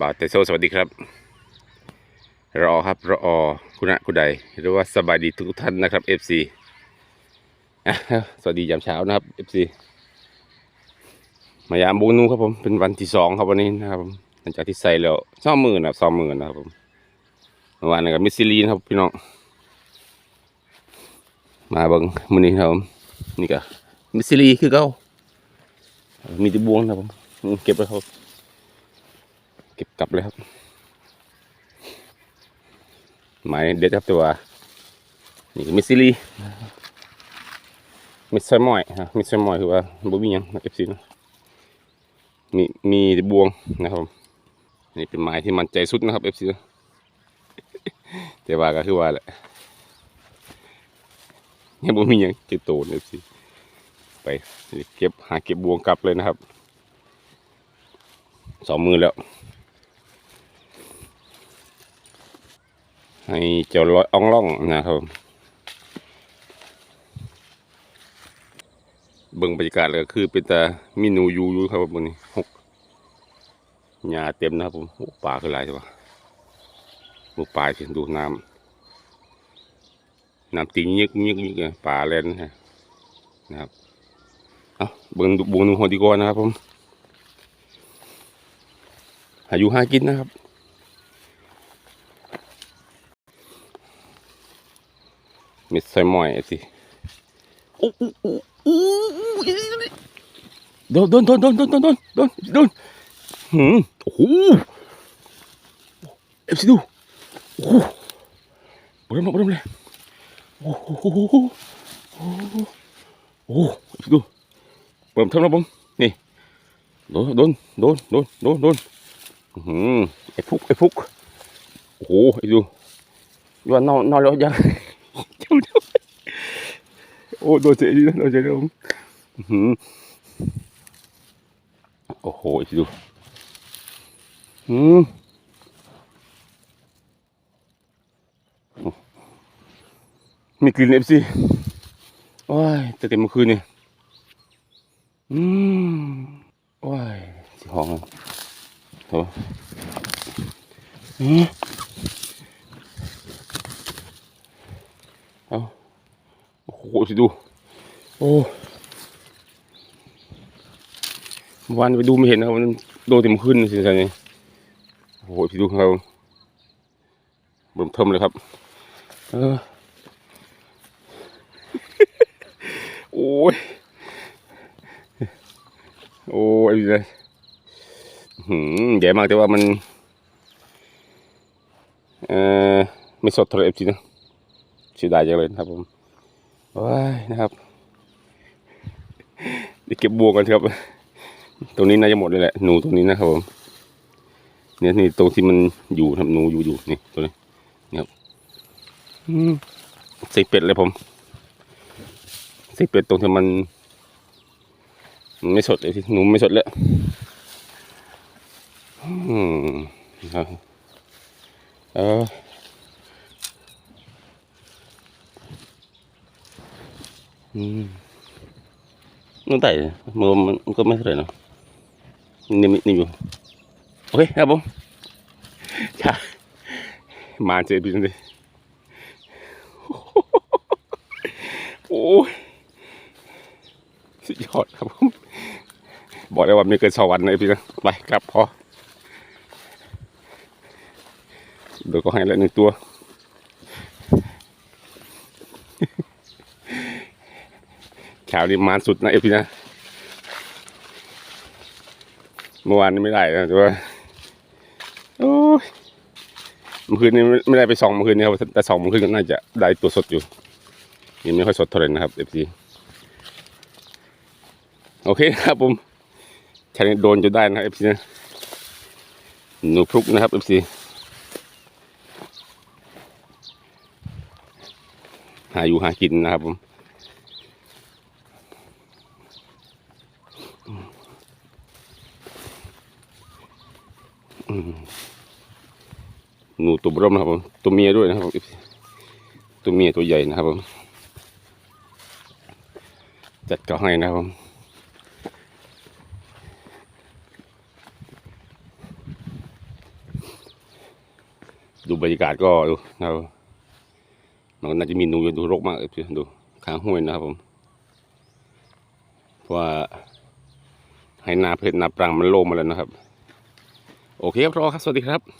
บาวเตโซสวัสดีครับรอครับรอคุณะคุณใดหรือว่าสบายดีทุกท่านนะครับ FC อะสวัสดียามเช้านะครับ FC มายามบูนูครับผมเป็นวันที่สองครับวันนี้นะครับหลังจากที่ใส่แล้วสองหมื่นนะครับสองหมื่นนะครับผมเมื่อวานนี้กับมิสซิลีนครับพี่น้องมาเบิ้งมือนี้ครับผมนี่ก็มิสซิลีคือเก่ามีแติบวงนะครับผมเก็บไว้ครับ เก็บกลับเลยครับหมายเด็ดครับตัว นี่มิสซิลีมิสไซมอยฮะมิสไซมอยคือว่าบุมียังเอฟซีนะมีมีบวงนะครับนี่เป็นไม้ที่มันใจสุดนะครับเอฟซีแต่ว่าก็คือว่าแหละยังบุมียังจะโตเอฟซีไปเก็บหาเก็บบวงกลับเลยนะครับสองมือแล้ว ให้เจ้าลอยอ่องล่องนะครับเบิ่งบรรยากาศเลยก็คือเป็นแต่มีหนูยูยูครับวันนี้หกหญ้าเต็มนะครับผมปลาคือหลายใช่ปะดูปลาสิดูน้ำน้ำตีเงียกเงียกเงียกเลยปลาแลนนะนะครับเอาเบิ่งบุงหนูหัวดีกว่านะครับผมหายู่หากินนะครับ มิดไซมอยสิโอ้โอ้โอ้โอ้โดนโดนโดนโดนโดนโดนโดนโดนโดนหืมโอ้โหเอฟซีดูโอ้โหบรมบรมเลยโอ้โหโอ้โหโอ้เอฟซีดูเปิดทำแล้วผมนี่โดนโดนโดนโดนโดนโดนหืมไอ้ฟุกไอ้ฟุกโอ้โหไอ้ดูย้อนนอนนอนแล้วยัง ดี๋ยวเดี๋ยวโอ้โดนเสียดีโดนเสียดีผมโอ้โหดูอืมมีกลิ่นเอฟซีโอ้ยแต่เต็มเมื่อคืนเนี่ยอืมโอ้ยสิห้องอะโถ่อืมเอาโอ้โห สิดู โอ้เมื่อวานไปดูไม่เห็นนะครับมันโดนเต็มขึ้นสิท่านนี่โอ้โหสิดูเขาเบิ่มเทิมเลยครับ เออ โอ้ย โอ้ยเลยหืมใหญ่มากแต่ว่ามัน เออไม่สดเท่าไหร่จริงนะเสียดายจังเลยนะครับผม ว้ายนะครับเดี๋ยวเก็บบวงกันครับ ตรงนี้น่าจะหมดเลยแหละหนูตรงนี้นะครับผมเนี่ยนี่ตรงที่มันอยู่ครับหนูอยู่อยู่นี่ตัวนี้นี่ครับอืมใส่เป็ดเลยผมใส่เป็ดตรงที่มันมันไม่สดเลยที่หนูไม่สดแล้วอืมครับเออ อืม นู่นแต่มือมันก็ไม่เท่าไหร่นอะนี่นี่อยู่โอเคครับผมจ้ามาเจอพี่เลยโอ้ยสุดยอดครับผมบอกได้ว่าไม่เกินสองวันเลยพี่นะไปกลับพอเดี๋ยวก็ให้แล้วหนึ่งตัว แถวนี้มานสุดนะเอฟพีนะ เมื่อวานนี้ไม่ได้นะแต่ว่าโอ้ยเมื่อคืนนี้ไม่ไม่ได้ไปส่องเมื่อคืนนี้ครับแต่ส่องเมื่อคืนก็น่าจะได้ตัวสดอยู่ยังไม่ค่อยสดเท่าไหร่นะครับเอฟซีโอเคครับผมแค่นี้โดนจะได้นะเอฟซีนะหนูพลุกนะครับเอฟซีหาอยู่หากินนะครับผม หนูตัวบรมนะครับผมตัวเมียด้วยนะครับตัวเมียตัวใหญ่นะครับผมจัดก็ให้นะครับผมดูบรรยากาศก็ดูนะครับมันน่าจะมีหนูดูรกมากเลยดูข้างห้วยนะครับผมเพราะว่าให้นาเพชรนาปรังมันโล่งมาแล้วนะครับ โอเคครับทุกคนครับ สวัสดีครับ